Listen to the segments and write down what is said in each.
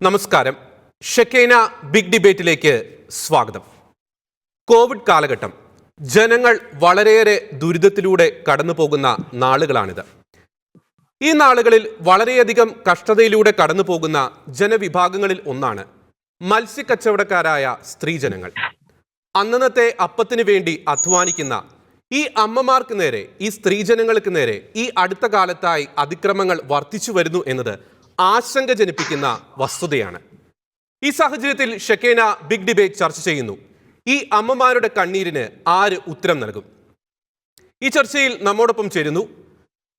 നമസ്കാരം. ഷെക്കേന ബിഗ് ഡിബേറ്റിലേക്ക് സ്വാഗതം. കോവിഡ് കാലഘട്ടം ജനങ്ങൾ വളരെയേറെ ദുരിതത്തിലൂടെ കടന്നു പോകുന്ന നാളുകളാണിത്. ഈ നാളുകളിൽ വളരെയധികം കഷ്ടതയിലൂടെ കടന്നു പോകുന്ന ജനവിഭാഗങ്ങളിൽ ഒന്നാണ് മത്സ്യക്കച്ചവടക്കാരായ സ്ത്രീജനങ്ങൾ. അന്നന്നത്തെ അപ്പത്തിനു വേണ്ടി അധ്വാനിക്കുന്ന ഈ അമ്മമാർക്ക് നേരെ ഈ സ്ത്രീജനങ്ങൾക്ക് നേരെ ഈ അടുത്ത കാലത്തായി അതിക്രമങ്ങൾ വർദ്ധിച്ചു വരുന്നു എന്നത് ആശങ്ക ജനിപ്പിക്കുന്ന വസ്തുതയാണ്. ഈ സാഹചര്യത്തിൽ ഷെക്കേന ബിഗ് ഡിബേറ്റ് ചർച്ച ചെയ്യുന്നു. ഈ അമ്മമാരുടെ കണ്ണീരിന് ആര് ഉത്തരം നൽകും? ഈ ചർച്ചയിൽ നമ്മോടൊപ്പം ചേരുന്നു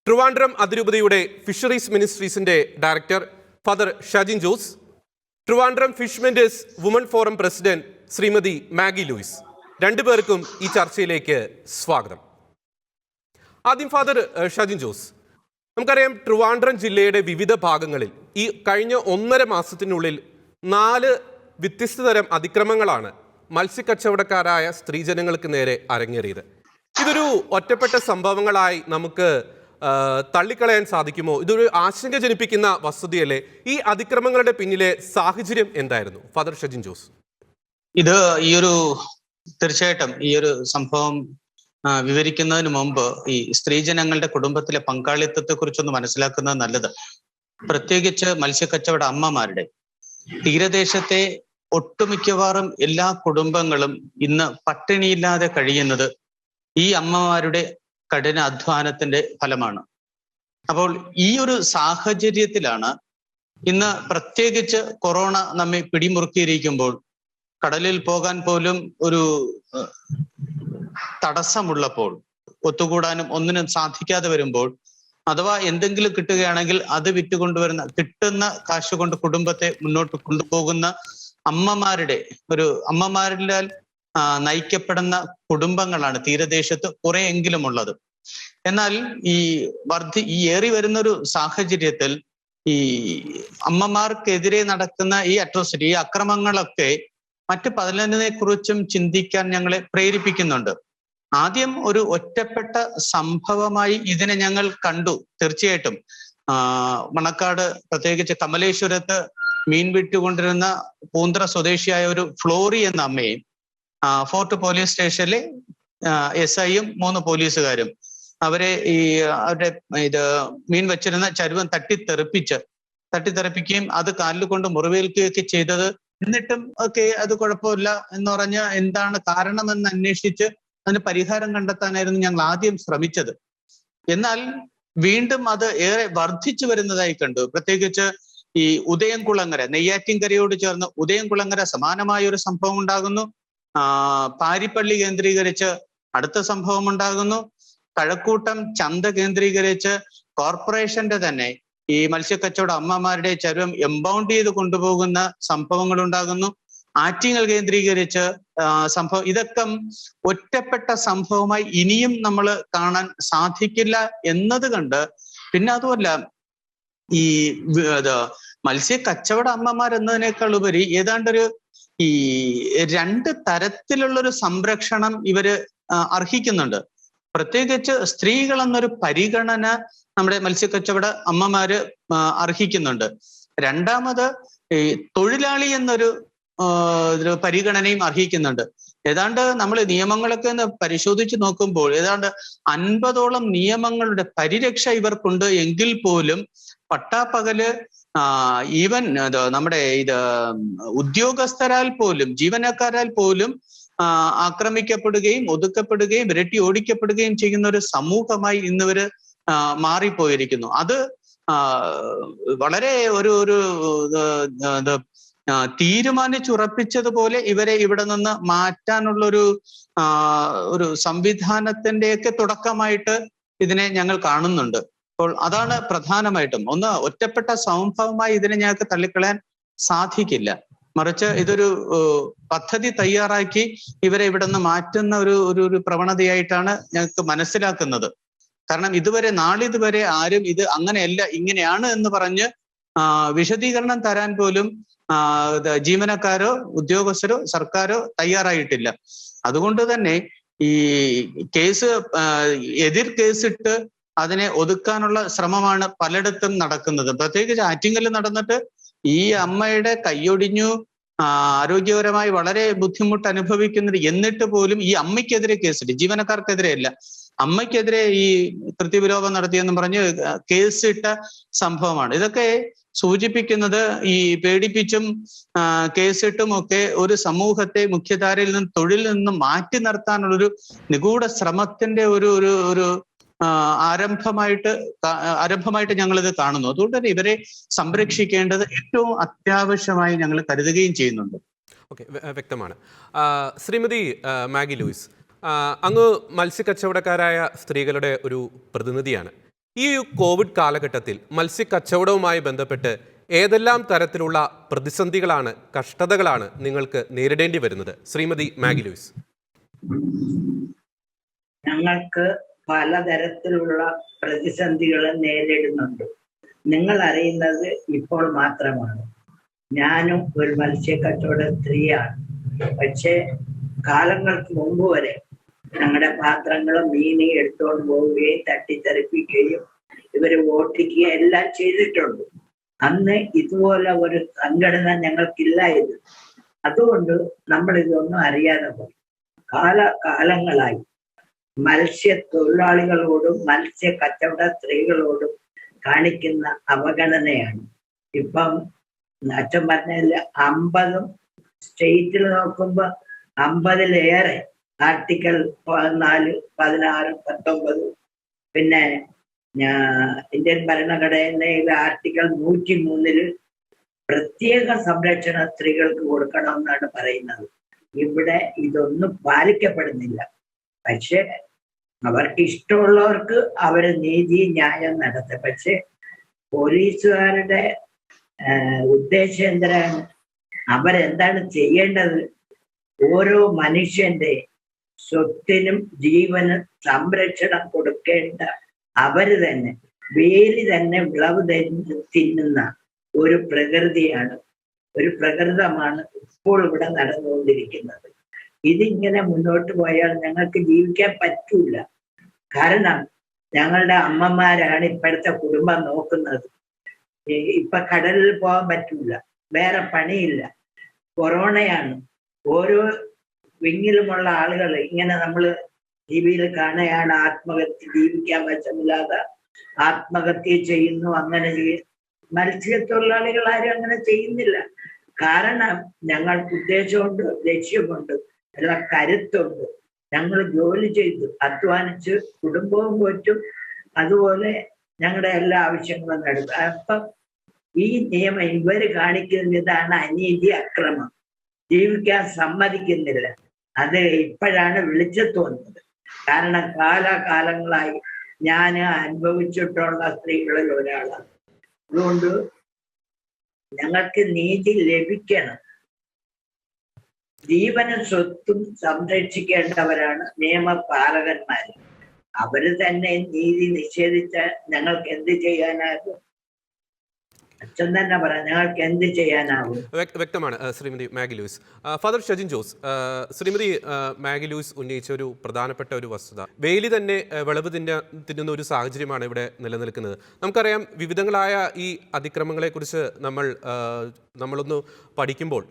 ട്രിവാൻഡ്രം അതിരൂപതയുടെ ഫിഷറീസ് മിനിസ്ട്രീസിന്റെ director father Shajin Jose Trivandrum ഫിഷ്മെന്റേഴ്സ് woman forum president Shrimati Maggie Louis. രണ്ടുപേർക്കും ഈ ചർച്ചയിലേക്ക് സ്വാഗതം. ആദ്യം ഫാദർ ഷജിൻ ജോസ് നമുക്കറിയാം ട്രിവാൻഡ്രം ജില്ലയുടെ വിവിധ ഭാഗങ്ങളിൽ ഈ കഴിഞ്ഞ ഒന്നര മാസത്തിനുള്ളിൽ നാല് വ്യത്യസ്ത തരം അതിക്രമങ്ങളാണ് മത്സ്യക്കച്ചവടക്കാരായ സ്ത്രീജനങ്ങൾക്ക് നേരെ അരങ്ങേറിയത്. ഇതൊരു ഒറ്റപ്പെട്ട സംഭവങ്ങളായി നമുക്ക് തള്ളിക്കളയാൻ സാധിക്കുമോ? ഇതൊരു ആശങ്ക ജനിപ്പിക്കുന്ന വസ്തുതയല്ലേ ഈ അതിക്രമങ്ങളുടെ പിന്നിലെ സാഹചര്യം എന്തായിരുന്നു? ഫാദർ ഷജിൻ ജോസ്. ഇത് ഈ ഒരു തീർച്ചയായിട്ടും ഈ ഒരു സംഭവം വിവരിക്കുന്നതിന് മുമ്പ് ഈ സ്ത്രീജനങ്ങളുടെ കുടുംബത്തിലെ പങ്കാളിത്തത്തെ കുറിച്ചൊന്ന് മനസ്സിലാക്കുന്നത് നല്ലത്. പ്രത്യേകിച്ച് മത്സ്യക്കച്ചവട അമ്മമാരുടെ. തീരദേശത്തെ ഒട്ടുമിക്കവാറും എല്ലാ കുടുംബങ്ങളും ഇന്ന് പട്ടിണിയില്ലാതെ കഴിയുന്നത് ഈ അമ്മമാരുടെ കഠിന അധ്വാനത്തിന്റെ ഫലമാണ്. അപ്പോൾ ഈ ഒരു സാഹചര്യത്തിലാണ് ഇന്ന് പ്രത്യേകിച്ച് കൊറോണ നമ്മെ പിടിമുറുക്കിയിരിക്കുമ്പോൾ കടലിൽ പോകാൻ പോലും ഒരു തടസ്സമുള്ളപ്പോൾ ഒത്തുകൂടാനും ഒന്നിനും സാധിക്കാതെ വരുമ്പോൾ അഥവാ എന്തെങ്കിലും കിട്ടുകയാണെങ്കിൽ അത് വിറ്റുകൊണ്ടുവരുന്ന കിട്ടുന്ന കാശ് കൊണ്ട് കുടുംബത്തെ മുന്നോട്ട് കൊണ്ടുപോകുന്ന അമ്മമാരുടെ ഒരു അമ്മമാരിലാൽ നയിക്കപ്പെടുന്ന കുടുംബങ്ങളാണ് തീരദേശത്ത് കുറെയെങ്കിലും ഉള്ളത് എന്നാൽ ഈ വർദ്ധി ഈ ഏറി വരുന്ന ഒരു സാഹചര്യത്തിൽ ഈ അമ്മമാർക്കെതിരെ നടക്കുന്ന ഈ അട്രോസിറ്റി ഈ അക്രമങ്ങളൊക്കെ മറ്റ് പതിനൊന്നിനെ കുറിച്ചും ചിന്തിക്കാൻ ഞങ്ങളെ പ്രേരിപ്പിക്കുന്നുണ്ട്. ആദ്യം ഒരു ഒറ്റപ്പെട്ട സംഭവമായി ഇതിനെ ഞങ്ങൾ കണ്ടു. തീർച്ചയായിട്ടും. മണക്കാട് പ്രത്യേകിച്ച് കമലേശ്വരത്ത് മീൻ വിട്ടുകൊണ്ടിരുന്ന പൂന്തറ സ്വദേശിയായ ഒരു ഫ്ലോറി എന്ന അമ്മയും ഫോർട്ട് പോലീസ് സ്റ്റേഷനിലെ എസ് ഐയും മൂന്ന് പോലീസുകാരും അവരെ ഈ അവരുടെ ഇത് മീൻ വെച്ചിരുന്ന ചരുവം തട്ടിത്തെറിപ്പിച്ച് തട്ടിത്തെറിപ്പിക്കുകയും അത് കാലിൽ കൊണ്ട് മുറിവേൽക്കുകയൊക്കെ ചെയ്തത്. എന്നിട്ടും ഒക്കെ അത് കുഴപ്പമില്ല എന്ന് പറഞ്ഞ എന്താണ് കാരണമെന്ന് അന്വേഷിച്ച് അതിന് പരിഹാരം കണ്ടെത്താനായിരുന്നു ഞങ്ങൾ ആദ്യം ശ്രമിച്ചത്. എന്നാൽ വീണ്ടും അത് ഏറെ വർദ്ധിച്ചു വരുന്നതായി കണ്ടു. പ്രത്യേകിച്ച് ഈ ഉദയംകുളങ്ങര നെയ്യാറ്റിൻകരയോട് ചേർന്ന് ഉദയംകുളങ്ങര സമാനമായ ഒരു സംഭവം ഉണ്ടാകുന്നു. പാരിപ്പള്ളി കേന്ദ്രീകരിച്ച് അടുത്ത സംഭവം ഉണ്ടാകുന്നു. കഴക്കൂട്ടം ചന്ത കേന്ദ്രീകരിച്ച് കോർപ്പറേഷന്റെ തന്നെ ഈ മത്സ്യക്കച്ചവട അമ്മമാരുടെ ചരുവം എംബൗണ്ട് ചെയ്ത് കൊണ്ടുപോകുന്ന സംഭവങ്ങൾ ഉണ്ടാകുന്നു ആറ്റിങ്ങൽ കേന്ദ്രീകരിച്ച് സംഭവം ഇതൊക്കെ ഒറ്റപ്പെട്ട സംഭവമായി ഇനിയും നമ്മൾ കാണാൻ സാധിക്കില്ല എന്നത് കണ്ട് പിന്നെ അതുമല്ല ഈ മത്സ്യ കച്ചവട അമ്മമാർ എന്നതിനേക്കാൾ ഉപരി ഏതാണ്ടൊരു ഈ രണ്ട് തരത്തിലുള്ളൊരു സംരക്ഷണം ഇവർ അർഹിക്കുന്നുണ്ട്. പ്രത്യേകിച്ച് സ്ത്രീകൾ എന്നൊരു പരിഗണന നമ്മുടെ മത്സ്യക്കച്ചവട അമ്മമാര് അർഹിക്കുന്നുണ്ട്. രണ്ടാമത് ഈ തൊഴിലാളി എന്നൊരു പരിഗണനയും അർഹിക്കുന്നുണ്ട്. ഏതാണ്ട് നമ്മൾ നിയമങ്ങളൊക്കെ ഒന്ന് പരിശോധിച്ച് നോക്കുമ്പോൾ ഏതാണ്ട് അൻപതോളം നിയമങ്ങളുടെ പരിരക്ഷ ഇവർക്കുണ്ട് എങ്കിൽ പോലും പട്ടാപ്പകൽ ഈവൻ നമ്മുടെ ഇത് ഉദ്യോഗസ്ഥരാൽ പോലും ജീവനക്കാരാൽ പോലും ആക്രമിക്കപ്പെടുകയും ഒതുക്കപ്പെടുകയും വിരട്ടി ഓടിക്കപ്പെടുകയും ചെയ്യുന്ന ഒരു സമൂഹമായി ഇന്നിവര് മാറിപ്പോയിരിക്കുന്നു. അത് വളരെ ഒരു ഒരു തീരുമാനിച്ചുറപ്പിച്ചതുപോലെ ഇവരെ ഇവിടെ നിന്ന് മാറ്റാനുള്ള ഒരു സംവിധാനത്തിന്റെയൊക്കെ തുടക്കമായിട്ട് ഇതിനെ ഞങ്ങൾ കാണുന്നുണ്ട്. അപ്പോൾ അതാണ് പ്രധാനമായിട്ടും. ഒന്ന് ഒറ്റപ്പെട്ട സംഭവമായി ഇതിനെ ഞങ്ങൾക്ക് തള്ളിക്കളയാൻ സാധിക്കില്ല. മറിച്ച് ഇതൊരു പദ്ധതി തയ്യാറാക്കി ഇവരെ ഇവിടെ നിന്ന് മാറ്റുന്ന ഒരു ഒരു പ്രവണതയായിട്ടാണ് ഞങ്ങൾക്ക് മനസ്സിലാക്കുന്നത്. കാരണം ഇതുവരെ നാളിതുവരെ ആരും ഇത് അങ്ങനെയല്ല ഇങ്ങനെയാണ് എന്ന് പറഞ്ഞ് വിശദീകരണം തരാൻ പോലും ജീവനക്കാരോ ഉദ്യോഗസ്ഥരോ സർക്കാരോ തയ്യാറായിട്ടില്ല. അതുകൊണ്ട് തന്നെ ഈ കേസ് എതിർ കേസിട്ട് അതിനെ ഒതുക്കാനുള്ള ശ്രമമാണ് പലയിടത്തും നടക്കുന്നത്. പ്രത്യേകിച്ച് ആറ്റിങ്ങൽ നടന്നിട്ട് ഈ അമ്മയുടെ കൈയൊടിഞ്ഞു ആരോഗ്യപരമായി വളരെ ബുദ്ധിമുട്ട് അനുഭവിക്കുന്നത് എന്നിട്ട് പോലും ഈ അമ്മയ്ക്കെതിരെ കേസിട്ട് ജീവനക്കാർക്കെതിരെ അല്ല അമ്മയ്ക്കെതിരെ ഈ കൃത്യവിലോപം നടത്തിയെന്ന് പറഞ്ഞ് കേസിട്ട സംഭവമാണ്. ഇതൊക്കെ സൂചിപ്പിക്കുന്നത് ഈ പേടിപ്പിച്ചും കേസിട്ടും ഒക്കെ ഒരു സമൂഹത്തെ മുഖ്യധാരയിൽ നിന്ന് തൊഴിലിൽ നിന്ന് മാറ്റി നിർത്താനുള്ളൊരു നിഗൂഢ ശ്രമത്തിന്റെ ഒരു ഒരു ഒരു ആരംഭമായിട്ട് ആരംഭമായിട്ട് ഞങ്ങൾ ഇത് കാണുന്നു. അതുകൊണ്ട് തന്നെ ഇവരെ സംരക്ഷിക്കേണ്ടത് ഏറ്റവും അത്യാവശ്യമായി ഞങ്ങൾ കരുതുകയും ചെയ്യുന്നുണ്ട്. ഓക്കെ വ്യക്തമാണ്. ശ്രീമതി മാഗി ലൂയിസ് അങ്ങ് മത്സ്യക്കച്ചവടക്കാരായ സ്ത്രീകളുടെ ഒരു പ്രതിനിധിയാണ്. ഈ കോവിഡ് കാലഘട്ടത്തിൽ മത്സ്യക്കച്ചവടവുമായി ബന്ധപ്പെട്ട് ഏതെല്ലാം തരത്തിലുള്ള പ്രതിസന്ധികളാണ് കഷ്ടതകളാണ് നിങ്ങൾക്ക് നേരിടേണ്ടി വരുന്നത്? Shrimati Maggie Louis. ഞങ്ങൾക്ക് പലതരത്തിലുള്ള പ്രതിസന്ധികൾ നേരിടുന്നുണ്ട്. നിങ്ങൾ അറിയുന്നത് ഇപ്പോൾ മാത്രമാണ്. ഞാനും ഒരു മത്സ്യക്കച്ചവട സ്ത്രീയാണ്. പക്ഷേ കാലങ്ങൾക്ക് മുമ്പ് വരെ ഞങ്ങളുടെ പാത്രങ്ങളും മീനും എടുത്തുകൊണ്ട് പോവുകയും തട്ടിത്തെറിപ്പിക്കുകയും ഇവർ ഓട്ടിക്കുകയും എല്ലാം ചെയ്തിട്ടുണ്ട്. അന്ന് ഇതുപോലെ ഒരു സംഘടന ഞങ്ങൾക്കില്ലായിരുന്നു അതുകൊണ്ട് നമ്മൾ ഇതൊന്നും അറിയാതെ പോയി. കാല കാലങ്ങളായി. മത്സ്യ തൊഴിലാളികളോടും മത്സ്യ കച്ചവട സ്ത്രീകളോടും കാണിക്കുന്ന അവഗണനയാണ്. ഇപ്പം അച്ഛൻ പറഞ്ഞതിൽ അമ്പതും സ്റ്റേറ്റിൽ നോക്കുമ്പോ അമ്പതിലേറെ ആർട്ടിക്കിൾ പതിനാല് പതിനാറ് പത്തൊമ്പത്. പിന്നെ ഇന്ത്യൻ ഭരണഘടനയിലെ ആർട്ടിക്കിൾ നൂറ്റി മൂന്നിൽ പ്രത്യേക സംരക്ഷണം സ്ത്രീകൾക്ക് കൊടുക്കണമെന്നാണ് പറയുന്നത്. ഇവിടെ ഇതൊന്നും പാലിക്കപ്പെടുന്നില്ല. പക്ഷെ അവർക്ക് ഇഷ്ടമുള്ളവർക്ക് അവർ നീതി ന്യായം നടത്തും. പക്ഷെ പോലീസുകാരുടെ ഉദ്ദേശം എന്താണ് അവരെന്താണ് ചെയ്യേണ്ടത്? ഓരോ മനുഷ്യന്റെ സ്വത്തിനും ജീവനും സംരക്ഷണം കൊടുക്കേണ്ട അവർ തന്നെ വേലി തന്നെ വിളവ് തിന്നുന്ന ഒരു പ്രകൃതിയാണ് ഒരു പ്രകൃതമാണ് ഇപ്പോൾ ഇവിടെ നടന്നുകൊണ്ടിരിക്കുന്നത്. ഇതിങ്ങനെ മുന്നോട്ട് പോയാൽ ഞങ്ങൾക്ക് ജീവിക്കാൻ പറ്റൂല. കാരണം ഞങ്ങളുടെ അമ്മമാരാണ് ഇപ്പോഴത്തെ കുടുംബം നോക്കുന്നത്. ഇപ്പൊ കടലിൽ പോകാൻ പറ്റൂല വേറെ പണിയില്ല. കൊറോണയാണ്. ഓരോ വിങ്ങിലുമുള്ള ആളുകൾ ഇങ്ങനെ നമ്മൾ ടി വിയിൽ കാണുകയാണ്. ആത്മഹത്യ ജീവിക്കാൻ വശമില്ലാതെ ആത്മഹത്യ ചെയ്യുന്നു അങ്ങനെ ചെയ്യും മത്സ്യത്തൊഴിലാളികൾ ആരും അങ്ങനെ ചെയ്യുന്നില്ല. കാരണം ഞങ്ങൾക്ക് ഉദ്ദേശമുണ്ട് ലക്ഷ്യമുണ്ട് അല്ല കരുത്തുണ്ട്. ഞങ്ങൾ ജോലി ചെയ്തു അധ്വാനിച്ച് കുടുംബവും പോറ്റും. അതുപോലെ ഞങ്ങളുടെ എല്ലാ ആവശ്യങ്ങളും നടത്തും അപ്പം ഈ നിയമം ഇവർ കാണിക്കുന്ന ഇതാണ് അനീതി അക്രമം. ജീവിക്കാൻ സമ്മതിക്കുന്നില്ല. അത് ഇപ്പോഴാണ് വെളിച്ചത്ത് വന്നത്. കാരണം കാലാകാലങ്ങളായി ഞാൻ അനുഭവിച്ചിട്ടുള്ള സ്ത്രീകളിൽ ഒരാളാണ്. അതുകൊണ്ട് ഞങ്ങൾക്ക് നീതി ലഭിക്കണം. ജീവനും സ്വത്തും സംരക്ഷിക്കേണ്ടവരാണ് നിയമപാലകന്മാർ അവർ തന്നെ നീതി നിഷേധിച്ച ഞങ്ങൾക്ക് എന്ത് ചെയ്യാനാകും? അച്ഛൻ തന്നെ പറയാം. ഞങ്ങൾക്ക് എന്ത് ചെയ്യാനാവും? വ്യക്- വ്യക്തമാണ് Shrimati Maggie Louis. Father Shajin Jose Shrimati Maggie Louis ഉന്നയിച്ച ഒരു പ്രധാനപ്പെട്ട ഒരു വസ്തുത. വേലി തന്നെ വിളവ് തിന്ന തിന്നുന്ന ഒരു സാഹചര്യമാണ് ഇവിടെ നിലനിൽക്കുന്നത്. നമുക്കറിയാം വിവിധങ്ങളായ ഈ അതിക്രമങ്ങളെക്കുറിച്ച് നമ്മൾ നമ്മളൊന്ന് പഠിക്കുമ്പോൾ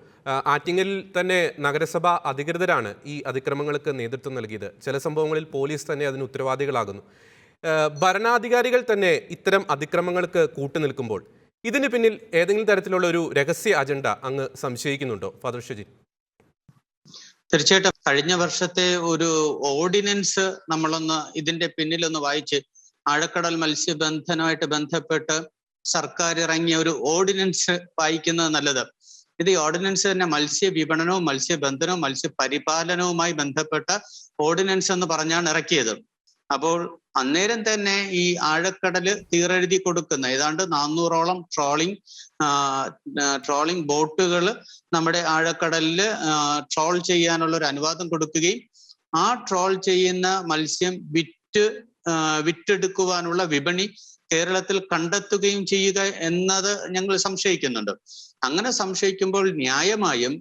ആറ്റിങ്ങലിൽ തന്നെ നഗരസഭ അധികൃതരാണ് ഈ അതിക്രമങ്ങൾക്ക് നേതൃത്വം നൽകിയത്. ചില സംഭവങ്ങളിൽ പോലീസ് തന്നെ അതിന് ഉത്തരവാദികളാകുന്നു. ഭരണാധികാരികൾ തന്നെ ഇത്തരം അതിക്രമങ്ങൾക്ക് കൂട്ടുനിൽക്കുമ്പോൾ ഇതിന് പിന്നിൽ ഏതെങ്കിലും തരത്തിലുള്ള ഒരു രഹസ്യ അജണ്ട അങ്ങ് സംശയിക്കുന്നുണ്ടോ ഫാദർ ഷജി? തീർച്ചയായിട്ടും. കഴിഞ്ഞ വർഷത്തെ ഒരു ഓർഡിനൻസ് നമ്മളൊന്ന് ഇതിന്റെ പിന്നിലൊന്ന് വായിച്ച് ആഴക്കടൽ മത്സ്യബന്ധനമായിട്ട് ബന്ധപ്പെട്ട് സർക്കാർ ഇറങ്ങിയ ഒരു ഓർഡിനൻസ് വായിക്കുന്നത് നല്ലത്. ഇത് ഈ ഓർഡിനൻസ് തന്നെ മത്സ്യ വിപണനവും മത്സ്യബന്ധനവും മത്സ്യപരിപാലനവുമായി ബന്ധപ്പെട്ട ഓർഡിനൻസ് എന്ന് പറഞ്ഞാണ് ഇറക്കിയത്. അപ്പോൾ അന്നേരം തന്നെ ഈ ആഴക്കടൽ തീരെഴുതി കൊടുക്കുന്ന ഏതാണ്ട് നാനൂറോളം ട്രോളിംഗ് ട്രോളിംഗ് ബോട്ടുകൾ നമ്മുടെ ആഴക്കടലിൽ ട്രോൾ ചെയ്യാനുള്ള ഒരു അനുവാദം കൊടുക്കുകയും ആ ട്രോൾ ചെയ്യുന്ന മത്സ്യം വിറ്റ് വിറ്റെടുക്കുവാനുള്ള വിപണി കേരളത്തിൽ കണ്ടെത്തുകയും ചെയ്യുക എന്നത് ഞങ്ങൾ സംശയിക്കുന്നുണ്ട്. അങ്ങനെ സംശയിക്കുമ്പോൾ ന്യായമായും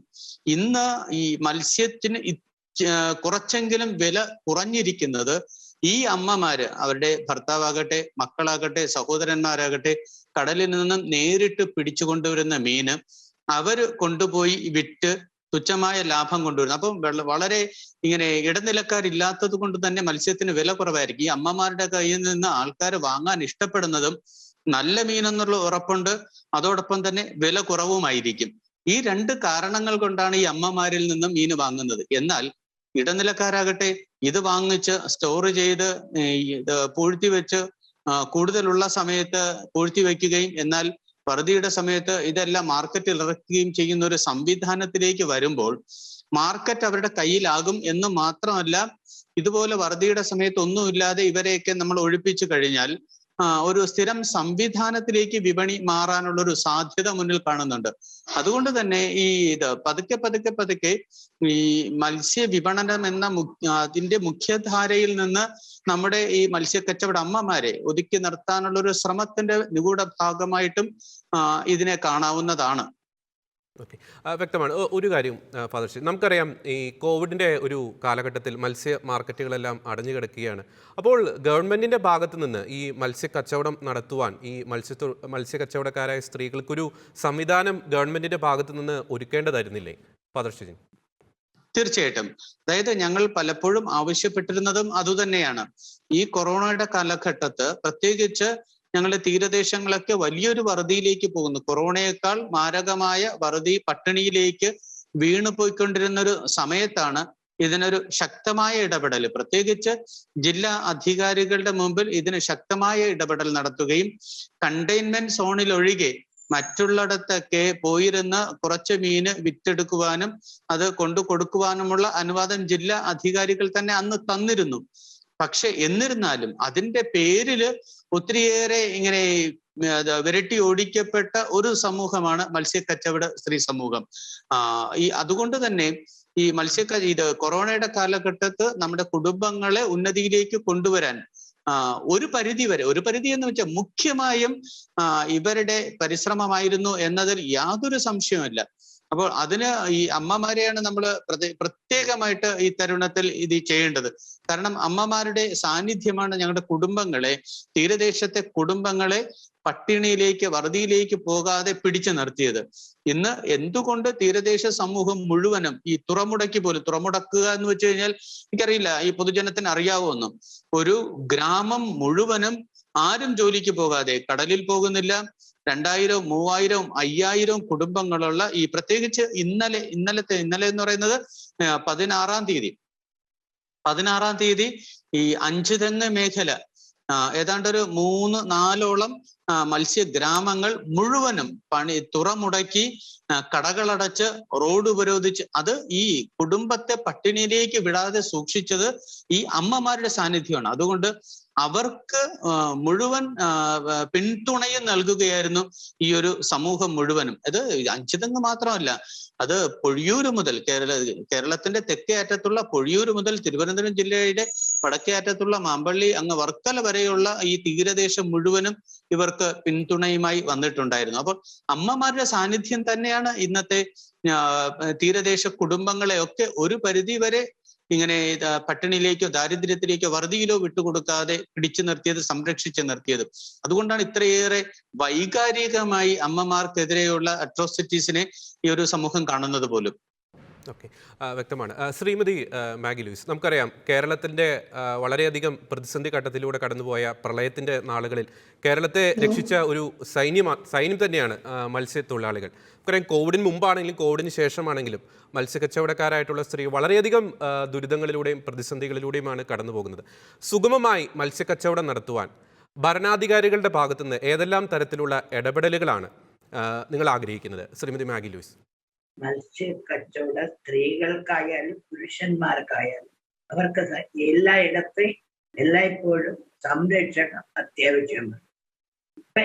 ഇന്ന് ഈ മത്സ്യത്തിന് കുറച്ചെങ്കിലും വില കുറഞ്ഞിരിക്കുന്നത് ഈ അമ്മമാര് അവരുടെ ഭർത്താവാകട്ടെ മക്കളാകട്ടെ സഹോദരന്മാരാകട്ടെ കടലിൽ നിന്നും നേരിട്ട് പിടിച്ചു കൊണ്ടുവരുന്ന മീന് അവർ കൊണ്ടുപോയി വിറ്റ് തുച്ഛമായ ലാഭം കൊണ്ടുവരുന്നു. അപ്പം വളരെ ഇങ്ങനെ ഇടനിലക്കാരില്ലാത്തത് കൊണ്ട് തന്നെ മത്സ്യത്തിന് വില കുറവായിരിക്കും. ഈ അമ്മമാരുടെ കയ്യിൽ നിന്ന് ആൾക്കാർ വാങ്ങാൻ ഇഷ്ടപ്പെടുന്നതും നല്ല മീനെന്നുള്ള ഉറപ്പുണ്ട്. അതോടൊപ്പം തന്നെ വില കുറവുമായിരിക്കും. ഈ രണ്ട് കാരണങ്ങൾ കൊണ്ടാണ് ഈ അമ്മമാരിൽ നിന്നും മീൻ വാങ്ങുന്നത്. എന്നാൽ ഇടനിലക്കാരാകട്ടെ ഇത് വാങ്ങിച്ച് സ്റ്റോർ ചെയ്ത് ഇത് പൂഴ്ത്തി വെച്ച് കൂടുതലുള്ള സമയത്ത് പൂഴ്ത്തി വയ്ക്കുകയും എന്നാൽ വറുതിയുടെ സമയത്ത് ഇതെല്ലാം മാർക്കറ്റിൽ ഇറക്കുകയും ചെയ്യുന്ന ഒരു സംവിധാനത്തിലേക്ക് വരുമ്പോൾ മാർക്കറ്റ് അവരുടെ കയ്യിലാകും എന്ന് മാത്രമല്ല ഇതുപോലെ വറുതിയുടെ സമയത്ത് ഒന്നുമില്ലാതെ ഇവരെയൊക്കെ നമ്മൾ ഒഴിപ്പിച്ചു കഴിഞ്ഞാൽ ഒരു സ്ഥിരം സംവിധാനത്തിലേക്ക് വിപണി മാറാനുള്ള ഒരു സാധ്യത മുന്നിൽ കാണുന്നുണ്ട്. അതുകൊണ്ട് തന്നെ ഈ ഇത് പതുക്കെ പതുക്കെ പതുക്കെ ഈ മത്സ്യ വിപണനം എന്ന അതിന്റെ മുഖ്യധാരയിൽ നിന്ന് നമ്മുടെ ഈ മത്സ്യ കച്ചവട അമ്മമാരെ ഒതുക്കി നിർത്താനുള്ള ഒരു ശ്രമത്തിന്റെ നിഗൂഢ ഭാഗമായിട്ടും ഇതിനെ കാണാവുന്നതാണ്. ഓക്കെ. വ്യക്തമാണ്. ഒരു കാര്യം ഫാദർ ശ്രീ നമുക്കറിയാം ഈ കോവിഡിന്റെ ഒരു കാലഘട്ടത്തിൽ മത്സ്യ മാർക്കറ്റുകളെല്ലാം അടഞ്ഞു കിടക്കുകയാണ്. അപ്പോൾ ഗവൺമെന്റിന്റെ ഭാഗത്ത് നിന്ന് ഈ മത്സ്യ കച്ചവടം നടത്തുവാൻ ഈ മത്സ്യ മത്സ്യ കച്ചവടക്കാരായ സ്ത്രീകൾക്കൊരു സംവിധാനം ഗവൺമെന്റിന്റെ ഭാഗത്ത് നിന്ന് ഒരുക്കേണ്ടതായിരുന്നില്ലേ ഫാദർ ശ്രീ തീർച്ചയായിട്ടും. അതായത് ഞങ്ങൾ പലപ്പോഴും ആവശ്യപ്പെട്ടിരുന്നതും അതുതന്നെയാണ്. ഈ കൊറോണയുടെ കാലഘട്ടത്ത് പ്രത്യേകിച്ച് ഞങ്ങളുടെ തീരദേശങ്ങളൊക്കെ വലിയൊരു വറുതിയിലേക്ക് പോകുന്നു. കൊറോണയേക്കാൾ മാരകമായ വറുതി പട്ടിണിയിലേക്ക് വീണു പോയിക്കൊണ്ടിരുന്ന ഒരു സമയത്താണ് ഇതിനൊരു ശക്തമായ ഇടപെടൽ പ്രത്യേകിച്ച് ജില്ലാ അധികാരികളുടെ മുമ്പിൽ ഇതിന് ശക്തമായ ഇടപെടൽ നടത്തുകയും കണ്ടെയ്ൻമെന്റ് സോണിൽ ഒഴികെ മറ്റുള്ളിടത്തൊക്കെ പോയിരുന്ന കുറച്ച് മീന് വിറ്റെടുക്കുവാനും അത് കൊണ്ടു കൊടുക്കുവാനുമുള്ള അനുവാദം ജില്ലാ അധികാരികൾ തന്നെ അന്ന് തന്നിരുന്നു. പക്ഷെ എന്നിരുന്നാലും അതിന്റെ പേരിൽ ഒത്തിരിയേറെ ഇങ്ങനെ വിരട്ടി ഓടിക്കപ്പെട്ട ഒരു സമൂഹമാണ് മത്സ്യക്കച്ചവട സ്ത്രീ സമൂഹം. ഈ അതുകൊണ്ട് തന്നെ ഈ മത്സ്യക്ക ഇത് കൊറോണയുടെ കാലഘട്ടത്ത് നമ്മുടെ കുടുംബങ്ങളെ ഉന്നതിയിലേക്ക് കൊണ്ടുവരാൻ ഒരു പരിധി വരെ ഒരു പരിധി എന്ന് വെച്ചാൽ മുഖ്യമായും ഇവരുടെ പരിശ്രമമായിരുന്നു എന്നതിൽ യാതൊരു സംശയവുമില്ല. അപ്പോൾ അതിന് ഈ അമ്മമാരെയാണ് നമ്മൾ പ്രത്യേകമായിട്ട് ഈ തരുണത്തിൽ ഇത് ചെയ്യേണ്ടത്. കാരണം അമ്മമാരുടെ സാന്നിധ്യമാണ് ഞങ്ങളുടെ കുടുംബങ്ങളെ തീരദേശത്തെ കുടുംബങ്ങളെ പട്ടിണിയിലേക്ക് വറുതിയിലേക്ക് പോകാതെ പിടിച്ചു നിർത്തിയത്. ഇന്ന് എന്തുകൊണ്ട് തീരദേശ സമൂഹം മുഴുവനും ഈ തുറമുടക്കി പോലും തുറമുടക്കുക എന്ന് വെച്ച് കഴിഞ്ഞാൽ എനിക്കറിയില്ല ഈ പൊതുജനത്തിന് അറിയാവുമെന്നും ഒരു ഗ്രാമം മുഴുവനും ആരും ജോലിക്ക് പോകാതെ കടലിൽ പോകുന്നില്ല രണ്ടായിരവും മൂവായിരവും അയ്യായിരവും കുടുംബങ്ങളുള്ള ഈ പ്രത്യേകിച്ച് ഇന്നലെ ഇന്നലത്തെ ഇന്നലെ എന്ന് പറയുന്നത് പതിനാറാം തീയതി. പതിനാറാം തീയതി ഈ അഞ്ചുതെങ്ങ് മേഖല ഏതാണ്ട് ഒരു മൂന്ന് നാലോളം മത്സ്യ ഗ്രാമങ്ങൾ മുഴുവനും പണി തുറമുടക്കി കടകളടച്ച് റോഡ് ഉപരോധിച്ച് അത് ഈ കുടുംബത്തെ പട്ടിണിയിലേക്ക് വിടാതെ സൂക്ഷിച്ചത് ഈ അമ്മമാരുടെ സാന്നിധ്യമാണ്. അതുകൊണ്ട് അവർക്ക് മുഴുവൻ പിന്തുണയും നൽകുകയായിരുന്നു ഈ ഒരു സമൂഹം മുഴുവനും. അത് അഞ്ചുതെങ്ങ് മാത്രമല്ല അത് പൊഴിയൂര് മുതൽ കേരള കേരളത്തിന്റെ തെക്കേ അറ്റത്തുള്ള പൊഴിയൂര് മുതൽ തിരുവനന്തപുരം ജില്ലയുടെ വടക്കേ അറ്റത്തുള്ള മാമ്പള്ളി അങ്ങ് വർക്കല വരെയുള്ള ഈ തീരദേശം മുഴുവനും ഇവർക്ക് പിന്തുണയുമായി വന്നിട്ടുണ്ടായിരുന്നു. അപ്പോൾ അമ്മമാരുടെ സാന്നിധ്യം തന്നെയാണ് ഇന്നത്തെ തീരദേശ കുടുംബങ്ങളെ ഒക്കെ ഒരു പരിധി വരെ ഇങ്ങനെ പട്ടിണിയിലേക്കോ ദാരിദ്ര്യത്തിലേക്കോ വറുതിയിലോ വിട്ടുകൊടുക്കാതെ പിടിച്ചു നിർത്തിയത് സംരക്ഷിച്ചു നിർത്തിയത്. അതുകൊണ്ടാണ് ഇത്രയേറെ വൈകാരികമായി അമ്മമാർക്കെതിരെയുള്ള അട്രോസിറ്റീസിനെ ഈ ഒരു സമൂഹം കാണുന്നത് പോലും. ഓക്കെ. വ്യക്തമാണ്. ശ്രീമതി മാഗി ലൂയിസ് നമുക്കറിയാം കേരളത്തിന്റെ വളരെയധികം പ്രതിസന്ധി ഘട്ടത്തിലൂടെ കടന്നുപോയ പ്രളയത്തിന്റെ നാളുകളിൽ കേരളത്തെ രക്ഷിച്ച ഒരു സൈന്യ സൈന്യം തന്നെയാണ് മത്സ്യത്തൊഴിലാളികൾ. നമുക്കറിയാം കോവിഡിന് മുമ്പാണെങ്കിലും കോവിഡിന് ശേഷമാണെങ്കിലും മത്സ്യക്കച്ചവടക്കാരായിട്ടുള്ള സ്ത്രീ വളരെയധികം ദുരിതങ്ങളിലൂടെയും പ്രതിസന്ധികളിലൂടെയുമാണ് കടന്നു പോകുന്നത് സുഗമമായി മത്സ്യക്കച്ചവടം നടത്തുവാൻ ഭരണാധികാരികളുടെ ഭാഗത്തുനിന്ന് ഏതെല്ലാം തരത്തിലുള്ള ഇടപെടലുകളാണ് നിങ്ങൾ ആഗ്രഹിക്കുന്നത്? Shrimati Maggie Louis. മത്സ്യ കച്ചവട സ്ത്രീകൾക്കായാലും പുരുഷന്മാർക്കായാലും അവർക്ക് എല്ലായിടത്തും എല്ലായ്പ്പോഴും സംരക്ഷണം അത്യാവശ്യമാണ് ഇപ്പൊ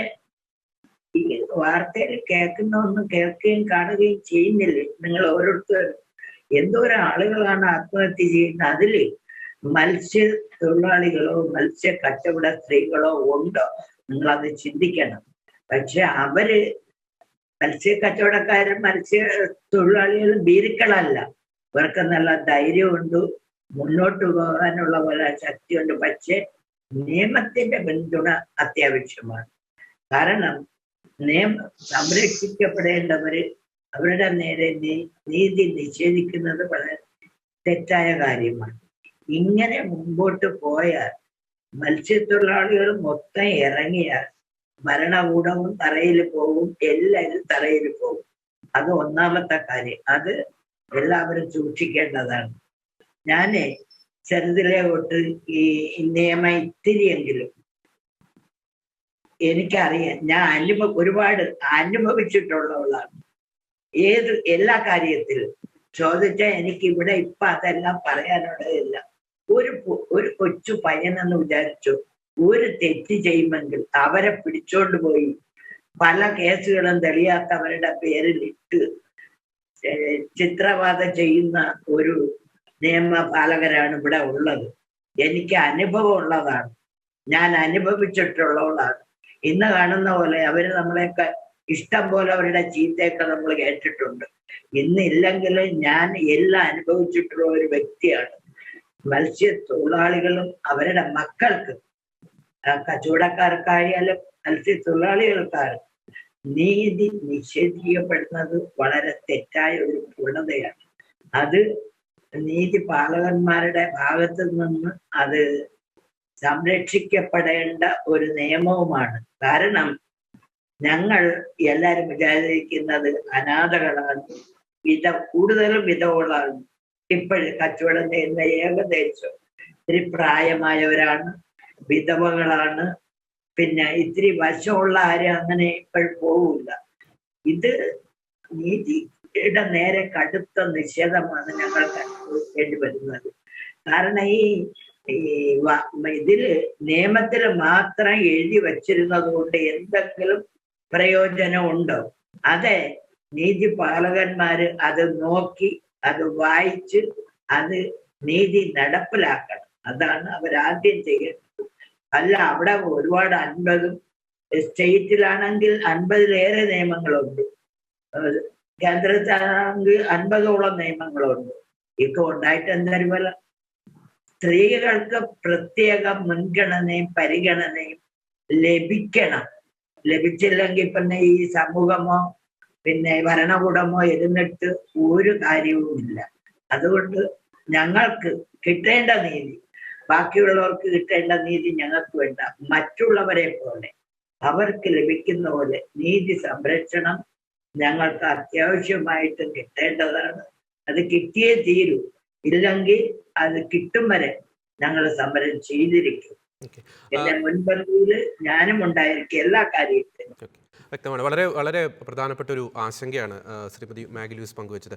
ഈ വാർത്തയിൽ കേൾക്കുന്നൊന്നും കേൾക്കുകയും കാണുകയും ചെയ്യുന്നില്ലേ? നിങ്ങൾ ഓരോരുത്തരും. എന്തോരം ആളുകളാണ് ആത്മഹത്യ ചെയ്യുന്നത്. അതിൽ മത്സ്യ തൊഴിലാളികളോ മത്സ്യ കച്ചവട സ്ത്രീകളോ ഉണ്ടോ? നിങ്ങൾ അത് ചിന്തിക്കണം. പക്ഷെ അവർ മത്സ്യ കച്ചവടക്കാരും മത്സ്യ തൊഴിലാളികളും ഭീരുക്കളല്ല. ഇവർക്ക് നല്ല ധൈര്യമുണ്ട് മുന്നോട്ട് പോകാനുള്ള പോലെ ശക്തിയുണ്ട്. പക്ഷെ നിയമത്തിന്റെ പിന്തുണ അത്യാവശ്യമാണ്. കാരണം നിയമം സംരക്ഷിക്കപ്പെടേണ്ടവര് അവരുടെ നേരെ നീതി നിഷേധിക്കുന്നത് വളരെ തെറ്റായ കാര്യമാണ്. ഇങ്ങനെ മുമ്പോട്ട് പോയാൽ മത്സ്യത്തൊഴിലാളികൾ മൊത്തം ഇറങ്ങിയാൽ ഭരണകൂടവും തറയിൽ പോകും എല്ലാവരും തറയിൽ പോകും. അത് ഒന്നാമത്തെ കാര്യം. അത് എല്ലാവരും സൂക്ഷിക്കേണ്ടതാണ്. ഞാൻ ചെറുതിലെ തൊട്ട് ഈ നിയമം ഇത്തിരിയെങ്കിലും എനിക്കറിയാം. ഞാൻ അനുഭവ ഒരുപാട് അനുഭവിച്ചിട്ടുള്ളവളാണ്. ഏത് എല്ലാ കാര്യത്തിലും ചോദിച്ചാൽ എനിക്ക് ഇവിടെ ഇപ്പൊ അതെല്ലാം പറയാനുള്ളതില്ല. ഒരു ഒരു കൊച്ചു പയ്യനെന്ന് വിചാരിച്ചു ഒരു തെറ്റ് ചെയ്യുമെങ്കിൽ അവരെ പിടിച്ചോണ്ട് പോയി. പല കേസുകളും തെളിയാത്തവരുടെ പേരിൽ ഇട്ട് ചിത്രവാദ ചെയ്യുന്ന ഒരു നിയമപാലകരാണ് ഇവിടെ ഉള്ളത്. എനിക്ക് അനുഭവം ഉള്ളതാണ് ഞാൻ അനുഭവിച്ചിട്ടുള്ളവളാണ്. ഇന്ന് കാണുന്ന പോലെ അവർ നമ്മളെയൊക്കെ ഇഷ്ടം പോലെ അവരുടെ ചീത്തയൊക്കെ നമ്മൾ കേട്ടിട്ടുണ്ട്. ഇന്നില്ലെങ്കിൽ ഞാൻ എല്ലാം അനുഭവിച്ചിട്ടുള്ള ഒരു വ്യക്തിയാണ്. മത്സ്യത്തൊഴിലാളികളും അവരുടെ മക്കൾക്ക് കച്ചവടക്കാർക്കായാലും മത്സ്യത്തൊഴിലാളികൾക്കായാലും നീതി നിഷേധിക്കപ്പെടുന്നത് വളരെ തെറ്റായ ഒരു പൂർണതയാണ്. അത് നീതി പാലകന്മാരുടെ ഭാഗത്ത് നിന്ന് അത് സംരക്ഷിക്കപ്പെടേണ്ട ഒരു നിയമവുമാണ്. കാരണം ഞങ്ങൾ എല്ലാരും വിചാരിക്കുന്നത് അനാഥകളാണ് വിധ കൂടുതലും വിധവുകളാണ്. ഇപ്പോഴും കച്ചവടം ചെയ്യുന്ന ഏകദേശം ഇത്തിരി പ്രായമായവരാണ്. വിധവകളാണ്. പിന്നെ ഇത്തിരി വശമുള്ള ആരും അങ്ങനെ ഇപ്പോൾ പോവില്ല. ഇത് നീതിയുടെ നേരെ കടുത്ത നിഷേധമാണ് ഞങ്ങൾ കണ്ടുപിടിക്കേണ്ടി വരുന്നത്. കാരണം ഈ ഇതിൽ നിയമത്തിൽ മാത്രം എഴുതി വച്ചിരുന്നത് കൊണ്ട് എന്തെങ്കിലും പ്രയോജനം ഉണ്ടോ? അതെ നീതി പാലകന്മാര് അത് നോക്കി അത് വായിച്ച് അത് നീതി നടപ്പിലാക്കണം. അതാണ് അവരാദ്യം ചെയ്യേണ്ടത്. അല്ല അവിടെ ഒരുപാട് അൻപതും സ്റ്റേറ്റിലാണെങ്കിൽ അൻപതിലേറെ നിയമങ്ങളുണ്ട്. കേന്ദ്രത്തിലാണെങ്കിൽ അൻപതോളം നിയമങ്ങളുണ്ട്. ഇപ്പൊ ഉണ്ടായിട്ട് എന്തായാലും സ്ത്രീകൾക്ക് പ്രത്യേക മുൻഗണനയും പരിഗണനയും ലഭിക്കണം. ലഭിച്ചില്ലെങ്കിൽ പിന്നെ ഈ സമൂഹമോ പിന്നെ ഭരണകൂടമോ ഇരുന്നിട്ട് ഒരു കാര്യവുമില്ല. അതുകൊണ്ട് ഞങ്ങൾക്ക് കിട്ടേണ്ട നീതി ബാക്കിയുള്ളവർക്ക് കിട്ടേണ്ട നീതി ഞങ്ങൾക്ക് വേണ്ട. മറ്റുള്ളവരെ പോലെ അവർക്ക് ലഭിക്കുന്ന പോലെ നീതി സംരക്ഷണം ഞങ്ങൾക്ക് അത്യാവശ്യമായിട്ട് കിട്ടേണ്ടതാണ്. അത് കിട്ടിയേ തീരൂ. ഇല്ലെങ്കിൽ അത് കിട്ടും വരെ ഞങ്ങൾ സമരം ചെയ്തിരിക്കും. എന്റെ മുൻപന്തിയിൽ ഞാനും ഉണ്ടായിരിക്കും എല്ലാ കാര്യത്തിലും. വ്യക്തമാണ്. വളരെ വളരെ പ്രധാനപ്പെട്ട ഒരു ആശങ്കയാണ് ശ്രീമതി മാഗി ലൂയിസ് പങ്കുവച്ചത്.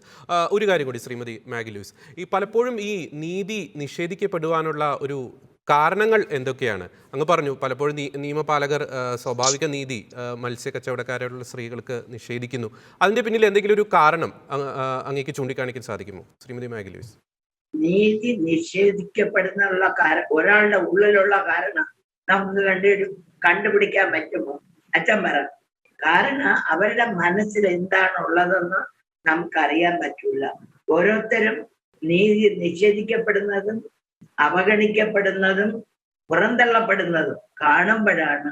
ഒരു കാര്യം കൂടി ശ്രീമതി മാഗി ലൂയിസ്. ഈ പലപ്പോഴും ഈ നീതി നിഷേധിക്കപ്പെടുവാനുള്ള ഒരു കാരണങ്ങൾ എന്തൊക്കെയാണ്? അങ്ങ് പറഞ്ഞു പലപ്പോഴും നിയമപാലകർ സ്വാഭാവിക നീതി മത്സ്യ കച്ചവടക്കാരായിട്ടുള്ള സ്ത്രീകൾക്ക് നിഷേധിക്കുന്നു. അതിന്റെ പിന്നിൽ എന്തെങ്കിലും ഒരു കാരണം അങ്ങേക്ക് ചൂണ്ടിക്കാണിക്കാൻ സാധിക്കുമോ ശ്രീമതി മാഗി ലൂയിസ്? നീതി നിഷേധിക്കപ്പെടുന്നുള്ള കാരണം ഒരാളുടെ ഉള്ളിലുള്ള കാരണം നമുക്ക് കണ്ടു കണ്ടുപിടിക്കാൻ പറ്റുമോ? അച്ഛൻ പറ കാരണം അവരുടെ മനസ്സിൽ എന്താണ് ഉള്ളതെന്ന് നമുക്കറിയാൻ പറ്റില്ല ഓരോരുത്തരും നീതി നിഷേധിക്കപ്പെടുന്നതും അവഗണിക്കപ്പെടുന്നതും പുറന്തള്ളപ്പെടുന്നതും കാണുമ്പോഴാണ്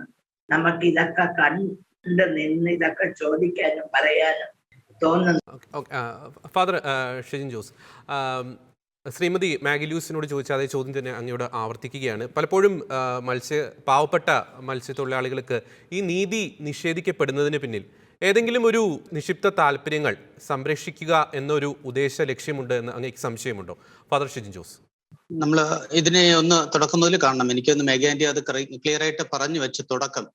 നമുക്ക് ഇതൊക്കെ കണ്ട് നിന്ന് ഇതൊക്കെ ചോദിക്കാനും പറയാനും തോന്നുന്നത്. ഫാദർ ഷിജിൻ ജോസ്. ശ്രീമതി മാഗി ലൂസിനോട് ചോദിച്ച അതേ ചോദ്യം തന്നെ അങ്ങയോട് ആവർത്തിക്കുകയാണ്. പലപ്പോഴും മത്സ്യ പാവപ്പെട്ട മത്സ്യത്തൊഴിലാളികൾക്ക് ഈ നീതി നിഷേധിക്കപ്പെടുന്നതിന് പിന്നിൽ ഏതെങ്കിലും ഒരു നിക്ഷിപ്ത താല്പര്യങ്ങൾ സംരക്ഷിക്കുക എന്നൊരു ഉദ്ദേശ ലക്ഷ്യമുണ്ട് എന്ന് അങ്ങേക്ക് സംശയമുണ്ടോ? ഫാദർ ഷിജിൻ ജോസ്. നമ്മൾ ഇതിനെ ഒന്ന് തുടക്കം മുതൽ കാണണം. എനിക്കൊന്ന് മേഘാന്റെ അത് ക്ലിയർ ആയിട്ട് പറഞ്ഞു വെച്ച് തുടക്കം.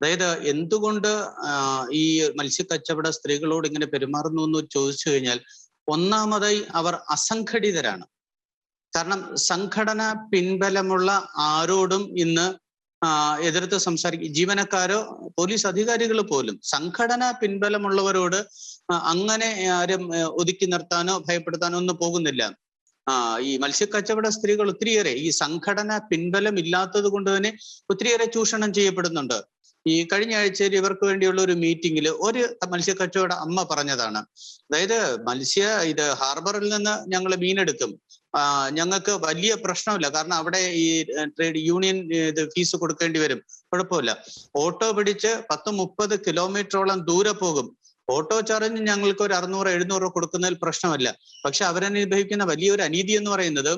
അതായത് എന്തുകൊണ്ട് ഈ മത്സ്യ കച്ചവട സ്ത്രീകളോട് ഇങ്ങനെ പെരുമാറുന്നു എന്ന് ചോദിച്ചു കഴിഞ്ഞാൽ ഒന്നാമതായി അവർ അസംഘടിതരാണ്. കാരണം സംഘടന പിൻബലമുള്ള ആരോടും ഇന്ന് എതിർത്ത് സംസാരിക്കും ജീവനക്കാരോ പോലീസ് അധികാരികൾ പോലും സംഘടന പിൻബലമുള്ളവരോട് അങ്ങനെ ആരും ഒതുക്കി നിർത്താനോ ഭയപ്പെടുത്താനോ ഒന്നും പോകുന്നില്ല. ഈ മത്സ്യക്കച്ചവട സ്ത്രീകൾ ഒത്തിരിയേറെ ഈ സംഘടന പിൻബലം ഇല്ലാത്തത് കൊണ്ട് തന്നെ ഒത്തിരിയേറെ ചൂഷണം ചെയ്യപ്പെടുന്നുണ്ട്. ഈ കഴിഞ്ഞ ആഴ്ചയിൽ ഇവർക്ക് വേണ്ടിയുള്ള ഒരു മീറ്റിംഗിൽ ഒരു മത്സ്യക്കച്ചവട അമ്മ പറഞ്ഞതാണ്. അതായത് മത്സ്യ ഇത് ഹാർബറിൽ നിന്ന് ഞങ്ങൾ മീനെടുക്കും. ഞങ്ങൾക്ക് വലിയ പ്രശ്നമില്ല. കാരണം അവിടെ ഈ ട്രേഡ് യൂണിയൻ ഇത് ഫീസ് കൊടുക്കേണ്ടി വരും. കുഴപ്പമില്ല. ഓട്ടോ പിടിച്ച് പത്ത് മുപ്പത് കിലോമീറ്ററോളം ദൂരെ പോകും. ഓട്ടോ ചാർജ് ഞങ്ങൾക്ക് ഒരു അറുന്നൂറ് എഴുന്നൂറ് കൊടുക്കുന്നതിൽ പ്രശ്നമല്ല. പക്ഷെ അവരനുഭവിക്കുന്ന വലിയൊരു അനീതി എന്ന് പറയുന്നത്